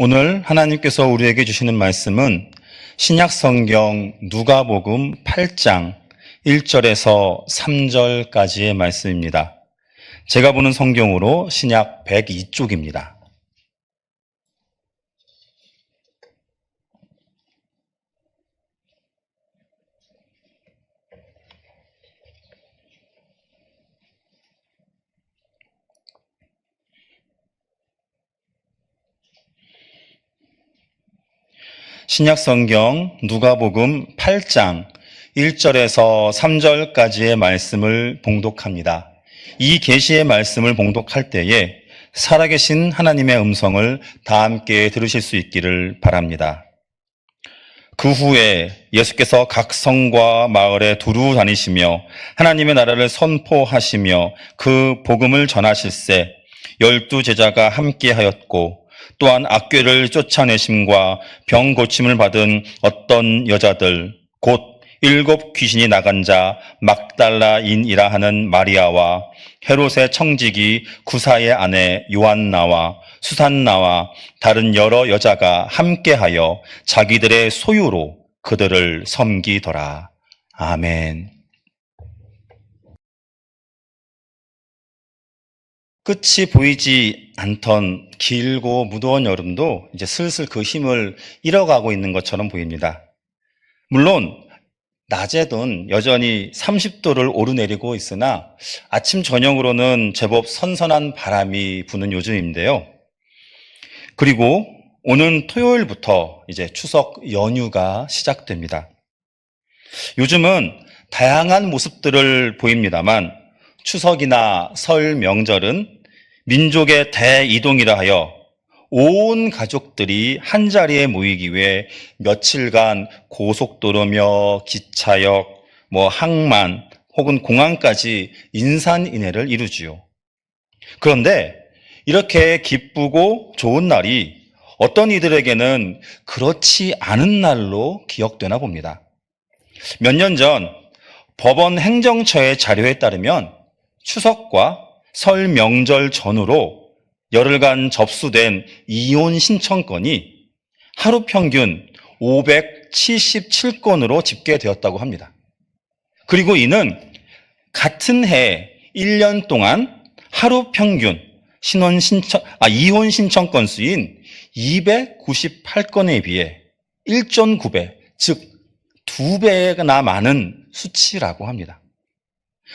오늘 하나님께서 우리에게 주시는 말씀은 신약 성경 누가복음 8장 1절에서 3절까지의 말씀입니다. 제가 보는 성경으로 신약 102쪽입니다. 신약 성경 누가복음 8장 1절에서 3절까지의 말씀을 봉독합니다. 이 계시의 말씀을 봉독할 때에 살아계신 하나님의 음성을 다 함께 들으실 수 있기를 바랍니다. 그 후에 예수께서 각 성과 마을에 두루 다니시며 하나님의 나라를 선포하시며 그 복음을 전하실세 열두 제자가 함께 하였고 또한 악귀를 쫓아내심과 병 고침을 받은 어떤 여자들 곧 일곱 귀신이 나간 자 막달라인이라 하는 마리아와 헤롯의 청지기 구사의 아내 요한나와 수산나와 다른 여러 여자가 함께하여 자기들의 소유로 그들을 섬기더라. 아멘. 끝이 보이지 않던 길고 무더운 여름도 이제 슬슬 그 힘을 잃어가고 있는 것처럼 보입니다. 물론 낮에는 여전히 30도를 오르내리고 있으나 아침 저녁으로는 제법 선선한 바람이 부는 요즘인데요. 그리고 오는 토요일부터 이제 추석 연휴가 시작됩니다. 요즘은 다양한 모습들을 보입니다만 추석이나 설 명절은 민족의 대이동이라 하여 온 가족들이 한 자리에 모이기 위해 며칠간 고속도로며 기차역, 뭐 항만 혹은 공항까지 인산인해를 이루지요. 그런데 이렇게 기쁘고 좋은 날이 어떤 이들에게는 그렇지 않은 날로 기억되나 봅니다. 몇 년 전 법원 행정처의 자료에 따르면 추석과 설 명절 전후로 열흘간 접수된 이혼 신청건이 하루 평균 577건으로 집계되었다고 합니다. 그리고 이는 같은 해 1년 동안 하루 평균 신혼 신청, 아, 이혼 신청 건수인 298건에 비해 1.9배, 즉, 2배나 많은 수치라고 합니다.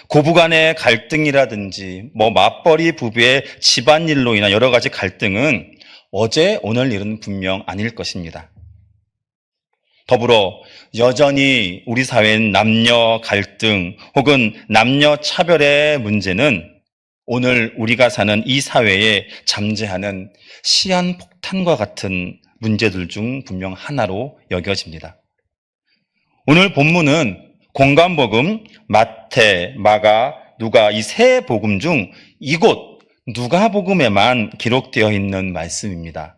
고부간의 갈등이라든지 뭐 맞벌이 부부의 집안일로 인한 여러 가지 갈등은 어제 오늘 일은 분명 아닐 것입니다. 더불어 여전히 우리 사회는 남녀 갈등 혹은 남녀 차별의 문제는 오늘 우리가 사는 이 사회에 잠재하는 시한폭탄과 같은 문제들 중 분명 하나로 여겨집니다. 오늘 본문은 공간복음, 마태, 마가, 누가 이 세 복음 중 이곳 누가복음에만 기록되어 있는 말씀입니다.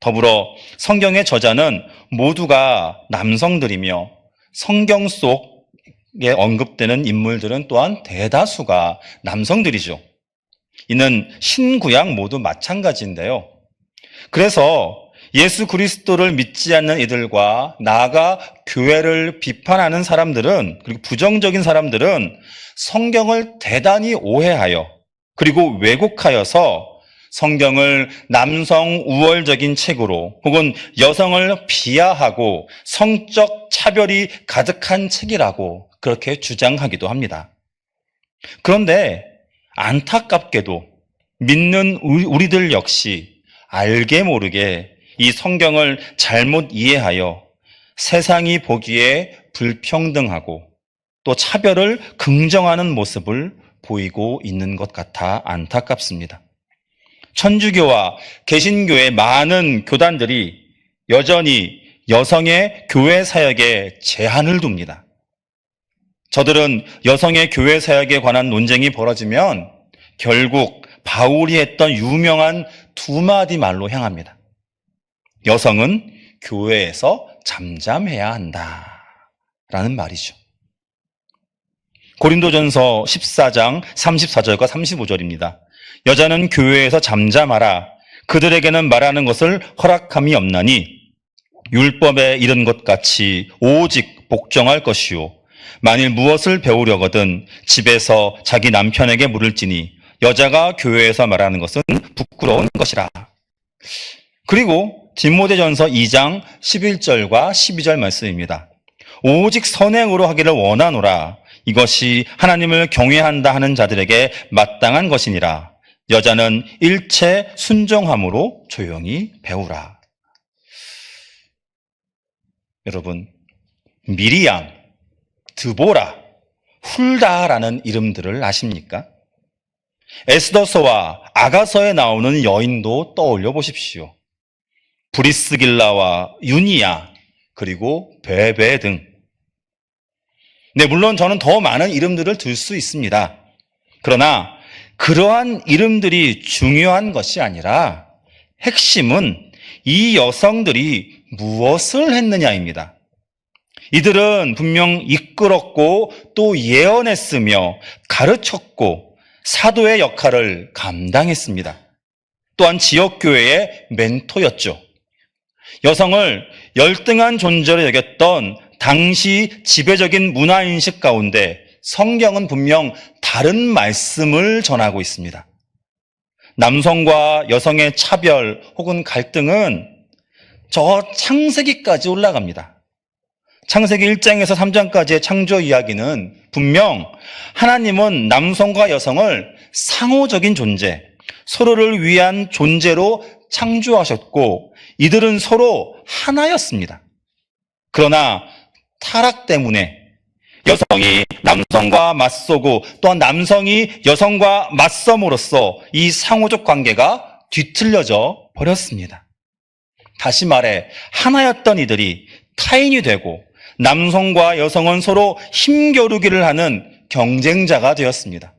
더불어 성경의 저자는 모두가 남성들이며 성경 속에 언급되는 인물들은 또한 대다수가 남성들이죠. 이는 신구약 모두 마찬가지인데요. 그래서 예수 그리스도를 믿지 않는 이들과 나아가 교회를 비판하는 사람들은 그리고 부정적인 사람들은 성경을 대단히 오해하여 그리고 왜곡하여서 성경을 남성 우월적인 책으로 혹은 여성을 비하하고 성적 차별이 가득한 책이라고 그렇게 주장하기도 합니다. 그런데 안타깝게도 믿는 우리들 역시 알게 모르게 이 성경을 잘못 이해하여 세상이 보기에 불평등하고 또 차별을 긍정하는 모습을 보이고 있는 것 같아 안타깝습니다. 천주교와 개신교의 많은 교단들이 여전히 여성의 교회 사역에 제한을 둡니다. 저들은 여성의 교회 사역에 관한 논쟁이 벌어지면 결국 바울이 했던 유명한 두 마디 말로 향합니다. 여성은 교회에서 잠잠해야 한다. 라는 말이죠. 고린도전서 14장 34절과 35절입니다. 여자는 교회에서 잠잠하라. 그들에게는 말하는 것을 허락함이 없나니 율법에 이른 것 같이 오직 복종할 것이요 만일 무엇을 배우려거든 집에서 자기 남편에게 물을지니 여자가 교회에서 말하는 것은 부끄러운 것이라. 그리고 디모데전서 2장 11절과 12절 말씀입니다. 오직 선행으로 하기를 원하노라. 이것이 하나님을 경외한다 하는 자들에게 마땅한 것이니라. 여자는 일체 순종함으로 조용히 배우라. 여러분, 미리암, 드보라, 훌다라는 이름들을 아십니까? 에스더서와 아가서에 나오는 여인도 떠올려 보십시오. 브리스길라와 유니아, 그리고 베베 등. 네, 물론 저는 더 많은 이름들을 들 수 있습니다. 그러나 그러한 이름들이 중요한 것이 아니라 핵심은 이 여성들이 무엇을 했느냐입니다. 이들은 분명 이끌었고 또 예언했으며 가르쳤고 사도의 역할을 감당했습니다. 또한 지역교회의 멘토였죠. 여성을 열등한 존재로 여겼던 당시 지배적인 문화인식 가운데 성경은 분명 다른 말씀을 전하고 있습니다. 남성과 여성의 차별 혹은 갈등은 저 창세기까지 올라갑니다. 창세기 1장에서 3장까지의 창조 이야기는 분명 하나님은 남성과 여성을 상호적인 존재, 서로를 위한 존재로 창조하셨고 이들은 서로 하나였습니다. 그러나 타락 때문에 여성이 남성과 맞서고 또한 남성이 여성과 맞섬으로써 이 상호적 관계가 뒤틀려져 버렸습니다. 다시 말해 하나였던 이들이 타인이 되고 남성과 여성은 서로 힘겨루기를 하는 경쟁자가 되었습니다.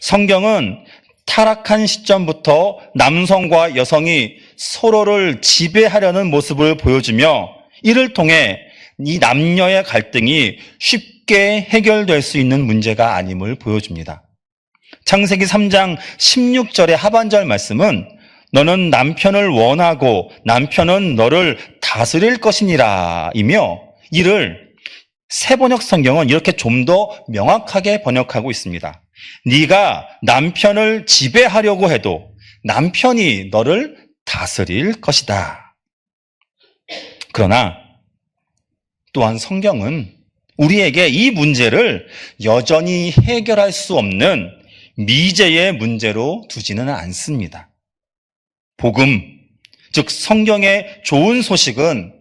성경은 타락한 시점부터 남성과 여성이 서로를 지배하려는 모습을 보여주며 이를 통해 이 남녀의 갈등이 쉽게 해결될 수 있는 문제가 아님을 보여줍니다. 창세기 3장 16절의 하반절 말씀은 너는 남편을 원하고 남편은 너를 다스릴 것이니라 이며 이를 세번역 성경은 이렇게 좀 더 명확하게 번역하고 있습니다. 네가 남편을 지배하려고 해도 남편이 너를 다스릴 것이다. 그러나 또한 성경은 우리에게 이 문제를 여전히 해결할 수 없는 미제의 문제로 두지는 않습니다. 복음, 즉 성경의 좋은 소식은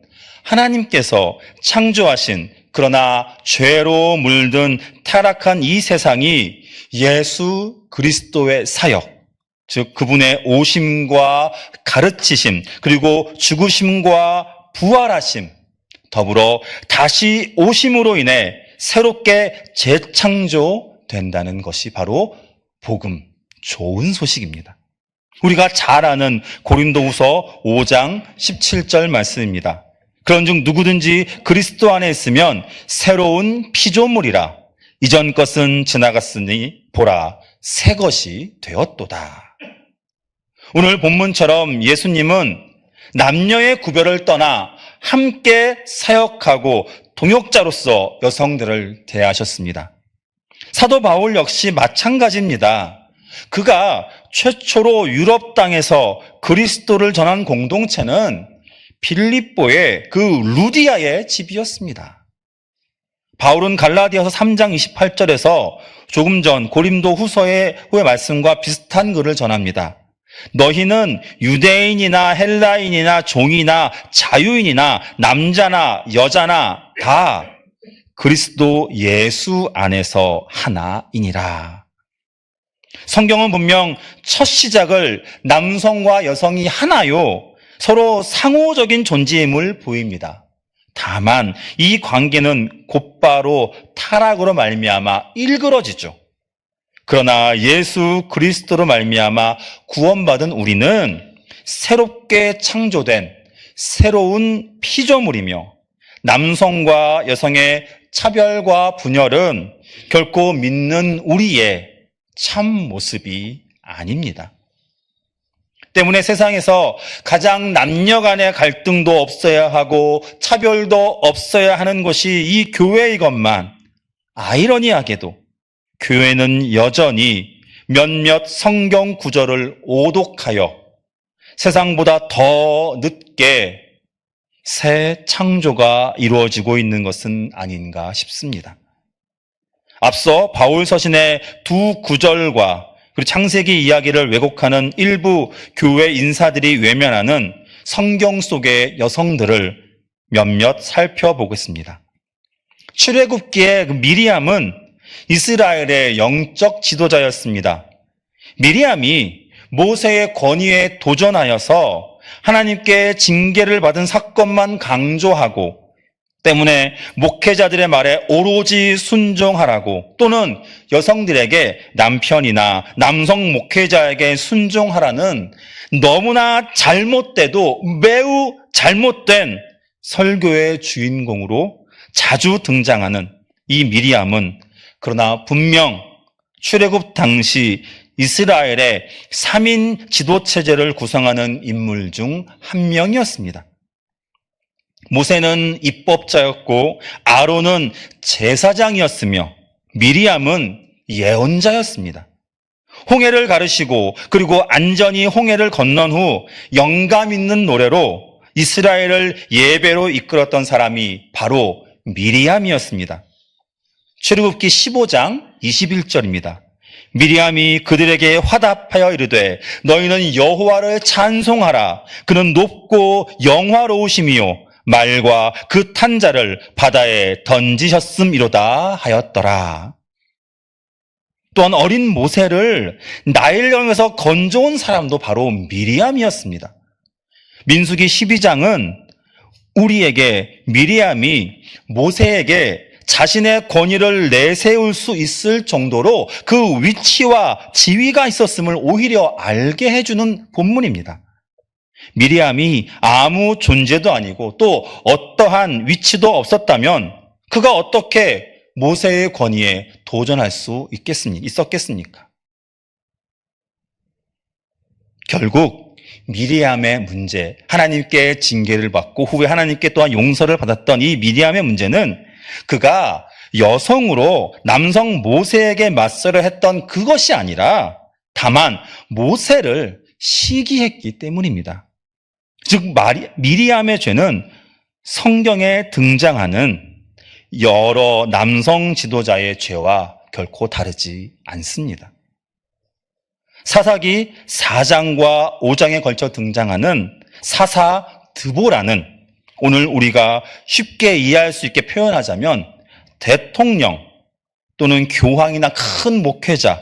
하나님께서 창조하신 그러나 죄로 물든 타락한 이 세상이 예수 그리스도의 사역, 즉 그분의 오심과 가르치심, 그리고 죽으심과 부활하심, 더불어 다시 오심으로 인해 새롭게 재창조된다는 것이 바로 복음, 좋은 소식입니다. 우리가 잘 아는 고린도후서 5장 17절 말씀입니다. 그런즉 누구든지 그리스도 안에 있으면 새로운 피조물이라 이전 것은 지나갔으니 보라 새 것이 되었도다. 오늘 본문처럼 예수님은 남녀의 구별을 떠나 함께 사역하고 동역자로서 여성들을 대하셨습니다. 사도 바울 역시 마찬가지입니다. 그가 최초로 유럽 땅에서 그리스도를 전한 공동체는 빌립보의 그 루디아의 집이었습니다. 바울은 갈라디아서 3장 28절에서 조금 전 고림도 후서의 후의 말씀과 비슷한 글을 전합니다. 너희는 유대인이나 헬라인이나 종이나 자유인이나 남자나 여자나 다 그리스도 예수 안에서 하나이니라. 성경은 분명 첫 시작을 남성과 여성이 하나요. 서로 상호적인 존재임을 보입니다. 다만 이 관계는 곧바로 타락으로 말미암아 일그러지죠. 그러나 예수 그리스도로 말미암아 구원받은 우리는 새롭게 창조된 새로운 피조물이며 남성과 여성의 차별과 분열은 결코 믿는 우리의 참 모습이 아닙니다. 때문에 세상에서 가장 남녀 간의 갈등도 없어야 하고 차별도 없어야 하는 것이 이 교회의 것만 아이러니하게도 교회는 여전히 몇몇 성경 구절을 오독하여 세상보다 더 늦게 새 창조가 이루어지고 있는 것은 아닌가 싶습니다. 앞서 바울 서신의 두 구절과 그리고 창세기 이야기를 왜곡하는 일부 교회 인사들이 외면하는 성경 속의 여성들을 몇몇 살펴보겠습니다. 출애굽기의 그 미리암은 이스라엘의 영적 지도자였습니다. 미리암이 모세의 권위에 도전하여서 하나님께 징계를 받은 사건만 강조하고 때문에 목회자들의 말에 오로지 순종하라고 또는 여성들에게 남편이나 남성 목회자에게 순종하라는 너무나 잘못돼도 매우 잘못된 설교의 주인공으로 자주 등장하는 이 미리암은 그러나 분명 출애굽 당시 이스라엘의 3인 지도 체제를 구성하는 인물 중 한 명이었습니다. 모세는 입법자였고 아론은 제사장이었으며 미리암은 예언자였습니다. 홍해를 가르시고 그리고 안전히 홍해를 건넌 후 영감 있는 노래로 이스라엘을 예배로 이끌었던 사람이 바로 미리암이었습니다. 출애굽기 15장 21절입니다. 미리암이 그들에게 화답하여 이르되 너희는 여호와를 찬송하라 그는 높고 영화로우심이요 말과 그 탄자를 바다에 던지셨음이로다 하였더라. 또한 어린 모세를 나일강에서 건져온 사람도 바로 미리암이었습니다. 민수기 12장은 우리에게 미리암이 모세에게 자신의 권위를 내세울 수 있을 정도로 그 위치와 지위가 있었음을 오히려 알게 해주는 본문입니다. 미리암이 아무 존재도 아니고 또 어떠한 위치도 없었다면 그가 어떻게 모세의 권위에 도전할 수 있겠습니까? 있었겠습니까? 결국 미리암의 문제, 하나님께 징계를 받고 후에 하나님께 또한 용서를 받았던 이 미리암의 문제는 그가 여성으로 남성 모세에게 맞서려 했던 그것이 아니라 다만 모세를 시기했기 때문입니다. 즉 마리, 미리암의 죄는 성경에 등장하는 여러 남성 지도자의 죄와 결코 다르지 않습니다. 사사기 4장과 5장에 걸쳐 등장하는 사사 드보라는 오늘 우리가 쉽게 이해할 수 있게 표현하자면 대통령 또는 교황이나 큰 목회자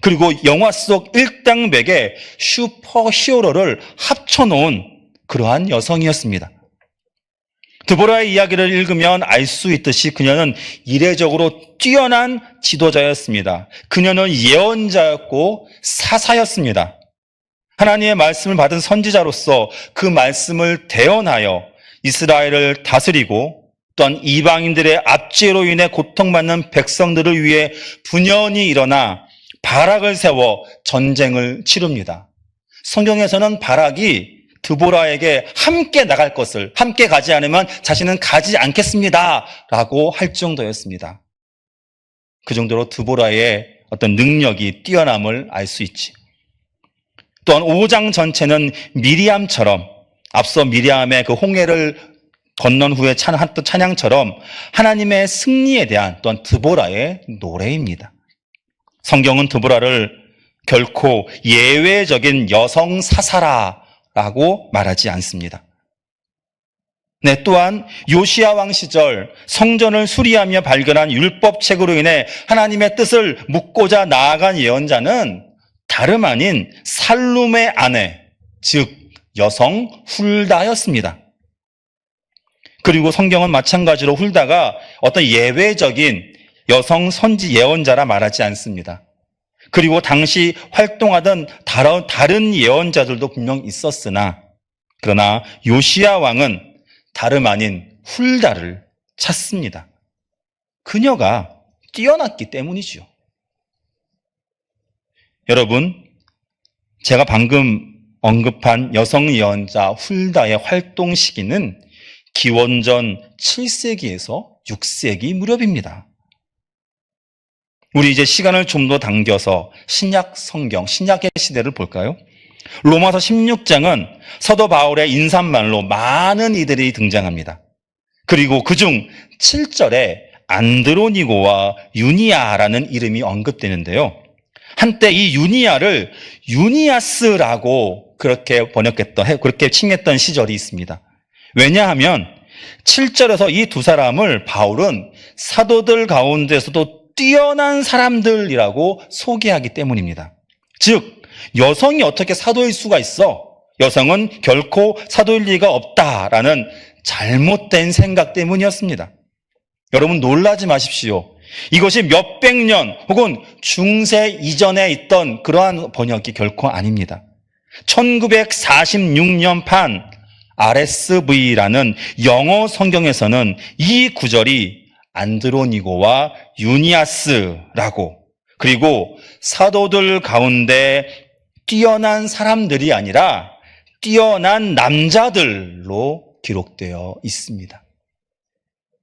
그리고 영화 속 일당백의 슈퍼 히어로를 합쳐놓은 그러한 여성이었습니다. 드보라의 이야기를 읽으면 알 수 있듯이 그녀는 이례적으로 뛰어난 지도자였습니다. 그녀는 예언자였고 사사였습니다. 하나님의 말씀을 받은 선지자로서 그 말씀을 대언하여 이스라엘을 다스리고 또한 이방인들의 압제로 인해 고통받는 백성들을 위해 분연히 일어나 바락을 세워 전쟁을 치릅니다. 성경에서는 바락이 드보라에게 함께 나갈 것을 함께 가지 않으면 자신은 가지 않겠습니다. 라고 할 정도였습니다. 그 정도로 드보라의 어떤 능력이 뛰어남을 알 수 있지. 또한 5장 전체는 미리암처럼 앞서 미리암의 그 홍해를 건넌 후에 찬양했던 찬양처럼 하나님의 승리에 대한 또한 드보라의 노래입니다. 성경은 드보라를 결코 예외적인 여성 사사라 라고 말하지 않습니다. 네, 또한 요시아 왕 시절 성전을 수리하며 발견한 율법책으로 인해 하나님의 뜻을 묻고자 나아간 예언자는 다름 아닌 살룸의 아내, 즉 여성 훌다였습니다. 그리고 성경은 마찬가지로 훌다가 어떤 예외적인 여성 선지 예언자라 말하지 않습니다. 그리고 당시 활동하던 다른 예언자들도 분명 있었으나 그러나 요시야 왕은 다름 아닌 훌다를 찾습니다. 그녀가 뛰어났기 때문이죠. 여러분, 제가 방금 언급한 여성 예언자 훌다의 활동 시기는 기원전 7세기에서 6세기 무렵입니다. 우리 이제 시간을 좀 더 당겨서 신약 성경, 신약의 시대를 볼까요? 로마서 16장은 서도 바울의 인사말로 많은 이들이 등장합니다. 그리고 그중 7절에 안드로니고와 유니아라는 이름이 언급되는데요. 한때 이 유니아를 유니아스라고 그렇게 번역했던, 그렇게 칭했던 시절이 있습니다. 왜냐하면 7절에서 이 두 사람을 바울은 사도들 가운데서도 뛰어난 사람들이라고 소개하기 때문입니다. 즉, 여성이 어떻게 사도일 수가 있어? 여성은 결코 사도일 리가 없다라는 잘못된 생각 때문이었습니다. 여러분 놀라지 마십시오. 이것이 몇백 년 혹은 중세 이전에 있던 그러한 번역이 결코 아닙니다. 1946년 판 RSV라는 영어 성경에서는 이 구절이 안드로니고와 유니아스라고 그리고 사도들 가운데 뛰어난 사람들이 아니라 뛰어난 남자들로 기록되어 있습니다.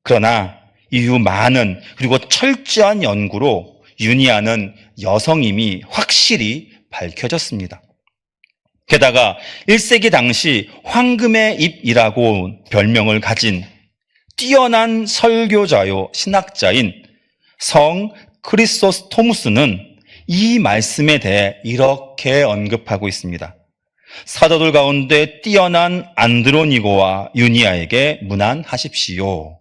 그러나 이후 많은 그리고 철저한 연구로 유니아는 여성임이 확실히 밝혀졌습니다. 게다가 1세기 당시 황금의 입이라고 별명을 가진 뛰어난 설교자요 신학자인 성 크리소스토무스는 이 말씀에 대해 이렇게 언급하고 있습니다. 사도들 가운데 뛰어난 안드로니고와 유니아에게 문안하십시오.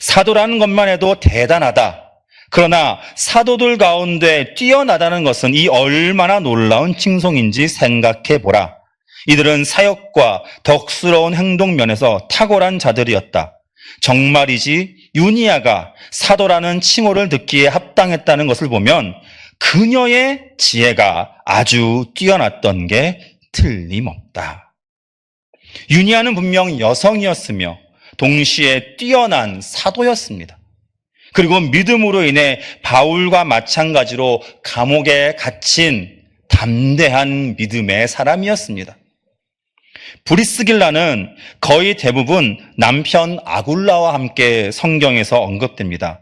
사도라는 것만 해도 대단하다. 그러나 사도들 가운데 뛰어나다는 것은 이 얼마나 놀라운 칭송인지 생각해 보라. 이들은 사역과 덕스러운 행동 면에서 탁월한 자들이었다. 정말이지 유니아가 사도라는 칭호를 듣기에 합당했다는 것을 보면 그녀의 지혜가 아주 뛰어났던 게 틀림없다. 유니아는 분명 여성이었으며 동시에 뛰어난 사도였습니다. 그리고 믿음으로 인해 바울과 마찬가지로 감옥에 갇힌 담대한 믿음의 사람이었습니다. 브리스길라는 거의 대부분 남편 아굴라와 함께 성경에서 언급됩니다.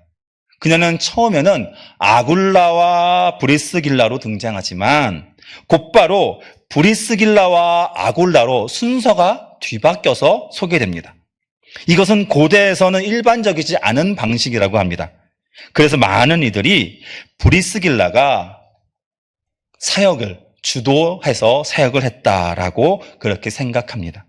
그녀는 처음에는 아굴라와 브리스길라로 등장하지만 곧바로 브리스길라와 아굴라로 순서가 뒤바뀌어서 소개됩니다. 이것은 고대에서는 일반적이지 않은 방식이라고 합니다. 그래서 많은 이들이 브리스길라가 사역을 주도해서 사역을 했다라고 그렇게 생각합니다.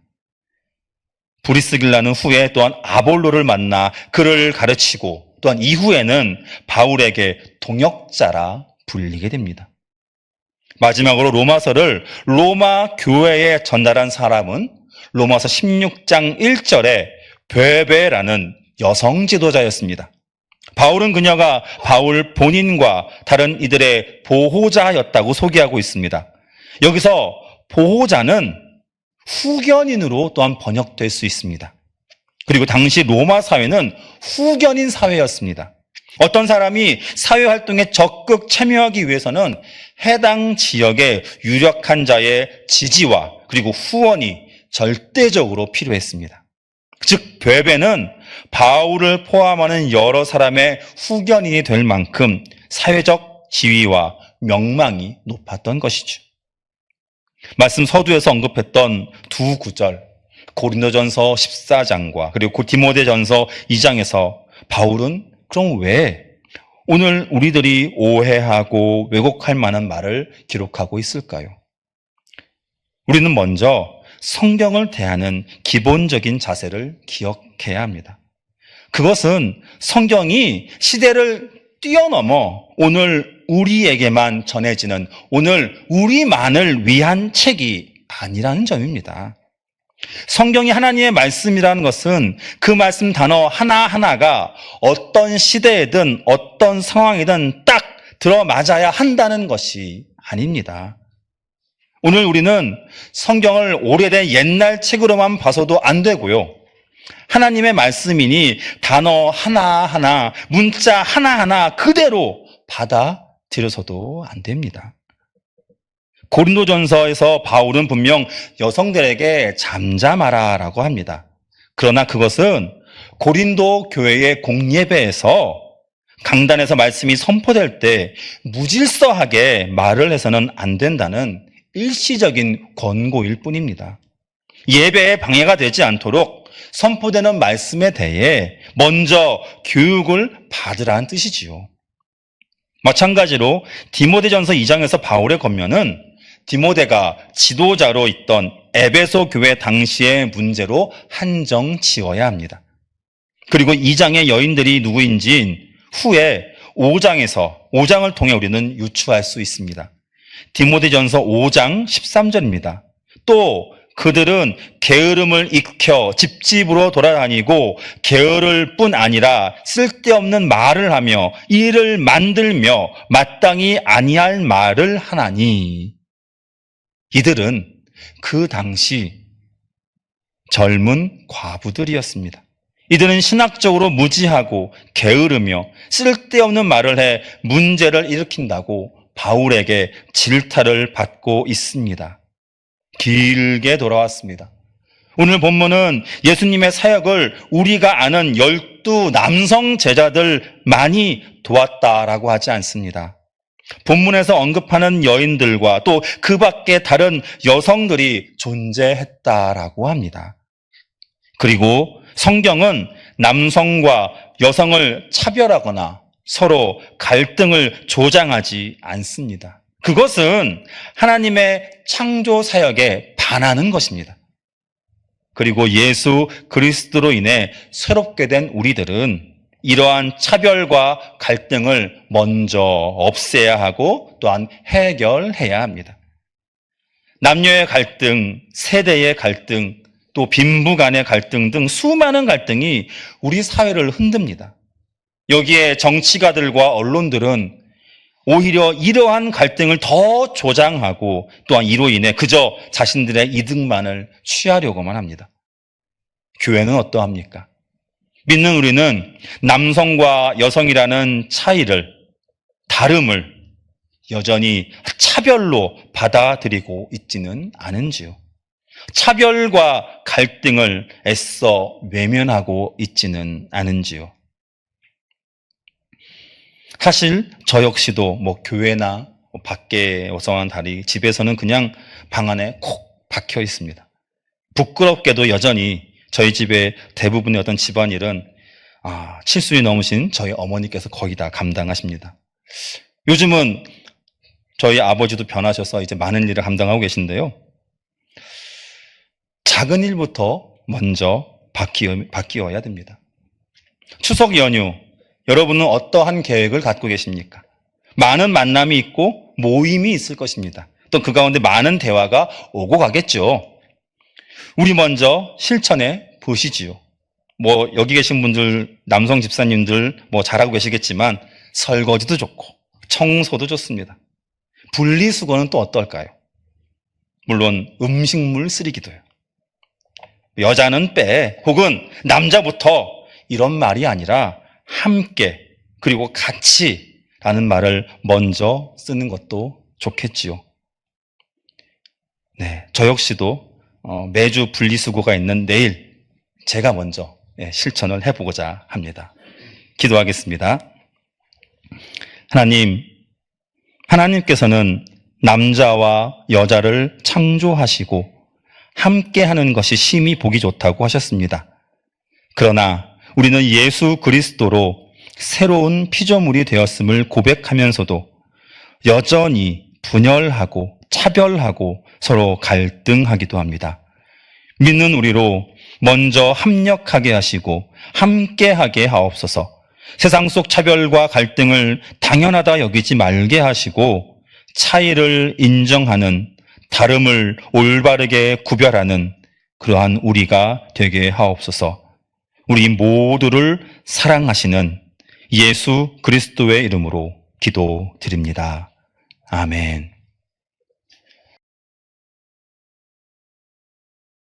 브리스길라는 후에 또한 아볼로를 만나 그를 가르치고 또한 이후에는 바울에게 동역자라 불리게 됩니다. 마지막으로 로마서를 로마 교회에 전달한 사람은 로마서 16장 1절에 베베라는 여성 지도자였습니다. 바울은 그녀가 바울 본인과 다른 이들의 보호자였다고 소개하고 있습니다. 여기서 보호자는 후견인으로 또한 번역될 수 있습니다. 그리고 당시 로마 사회는 후견인 사회였습니다. 어떤 사람이 사회 활동에 적극 참여하기 위해서는 해당 지역의 유력한 자의 지지와 그리고 후원이 절대적으로 필요했습니다. 즉, 베베는 바울을 포함하는 여러 사람의 후견인이 될 만큼 사회적 지위와 명망이 높았던 것이죠. 말씀 서두에서 언급했던 두 구절, 고린도전서 14장과 그리고 디모데전서 2장에서 바울은 그럼 왜 오늘 우리들이 오해하고 왜곡할 만한 말을 기록하고 있을까요? 우리는 먼저 성경을 대하는 기본적인 자세를 기억해야 합니다. 그것은 성경이 시대를 뛰어넘어 오늘 우리에게만 전해지는 오늘 우리만을 위한 책이 아니라는 점입니다. 성경이 하나님의 말씀이라는 것은 그 말씀 단어 하나하나가 어떤 시대에든 어떤 상황이든 딱 들어맞아야 한다는 것이 아닙니다. 오늘 우리는 성경을 오래된 옛날 책으로만 봐서도 안 되고요. 하나님의 말씀이니 단어 하나하나, 문자 하나하나 그대로 받아들여서도 안 됩니다. 고린도전서에서 바울은 분명 여성들에게 잠잠하라 라고 합니다. 그러나 그것은 고린도 교회의 공예배에서 강단에서 말씀이 선포될 때 무질서하게 말을 해서는 안 된다는 일시적인 권고일 뿐입니다. 예배에 방해가 되지 않도록 선포되는 말씀에 대해 먼저 교육을 받으라는 뜻이지요. 마찬가지로 디모데전서 2장에서 바울의 권면은 디모데가 지도자로 있던 에베소 교회 당시의 문제로 한정 지어야 합니다. 그리고 2장의 여인들이 누구인지 후에 5장에서 5장을 통해 우리는 유추할 수 있습니다. 디모데전서 5장 13절입니다. 또 그들은 게으름을 익혀 집집으로 돌아다니고 게으를 뿐 아니라 쓸데없는 말을 하며 일을 만들며 마땅히 아니할 말을 하나니 이들은 그 당시 젊은 과부들이었습니다. 이들은 신학적으로 무지하고 게으르며 쓸데없는 말을 해 문제를 일으킨다고 바울에게 질타를 받고 있습니다. 길게 돌아왔습니다. 오늘 본문은 예수님의 사역을 우리가 아는 열두 남성 제자들 많이 도왔다라고 하지 않습니다. 본문에서 언급하는 여인들과 또 그 밖에 다른 여성들이 존재했다라고 합니다. 그리고 성경은 남성과 여성을 차별하거나 서로 갈등을 조장하지 않습니다. 그것은 하나님의 창조 사역에 반하는 것입니다. 그리고 예수 그리스도로 인해 새롭게 된 우리들은 이러한 차별과 갈등을 먼저 없애야 하고 또한 해결해야 합니다. 남녀의 갈등, 세대의 갈등, 또 빈부 간의 갈등 등 수많은 갈등이 우리 사회를 흔듭니다. 여기에 정치가들과 언론들은 오히려 이러한 갈등을 더 조장하고 또한 이로 인해 그저 자신들의 이득만을 취하려고만 합니다. 교회는 어떠합니까? 믿는 우리는 남성과 여성이라는 차이를, 다름을 여전히 차별로 받아들이고 있지는 않은지요. 차별과 갈등을 애써 외면하고 있지는 않은지요. 사실 저 역시도 뭐 교회나 뭐 밖에 어서한 다리 집에서는 그냥 방 안에 콕 박혀 있습니다. 부끄럽게도 여전히 저희 집의 대부분의 어떤 집안일은 아, 칠순이 넘으신 저희 어머니께서 거의 다 감당하십니다. 요즘은 저희 아버지도 변하셔서 이제 많은 일을 감당하고 계신데요. 작은 일부터 먼저 바뀌어, 바뀌어야 됩니다. 추석 연휴, 여러분은 어떠한 계획을 갖고 계십니까? 많은 만남이 있고 모임이 있을 것입니다. 또 그 가운데 많은 대화가 오고 가겠죠. 우리 먼저 실천해 보시지요. 뭐, 여기 계신 분들, 남성 집사님들 뭐 잘하고 계시겠지만 설거지도 좋고 청소도 좋습니다. 분리수거는 또 어떨까요? 물론 음식물 쓰레기도요. 여자는 빼, 혹은 남자부터 이런 말이 아니라 함께, 그리고 같이 라는 말을 먼저 쓰는 것도 좋겠지요. 네, 저 역시도 어, 매주 분리수거가 있는 내일 제가 먼저 예, 실천을 해보고자 합니다. 기도하겠습니다. 하나님, 하나님께서는 남자와 여자를 창조하시고 함께 하는 것이 심히 보기 좋다고 하셨습니다. 그러나 우리는 예수 그리스도로 새로운 피조물이 되었음을 고백하면서도 여전히 분열하고 차별하고 서로 갈등하기도 합니다. 믿는 우리로 먼저 합력하게 하시고 함께하게 하옵소서. 세상 속 차별과 갈등을 당연하다 여기지 말게 하시고 차이를 인정하는 다름을 올바르게 구별하는 그러한 우리가 되게 하옵소서. 우리 모두를 사랑하시는 예수 그리스도의 이름으로 기도드립니다. 아멘.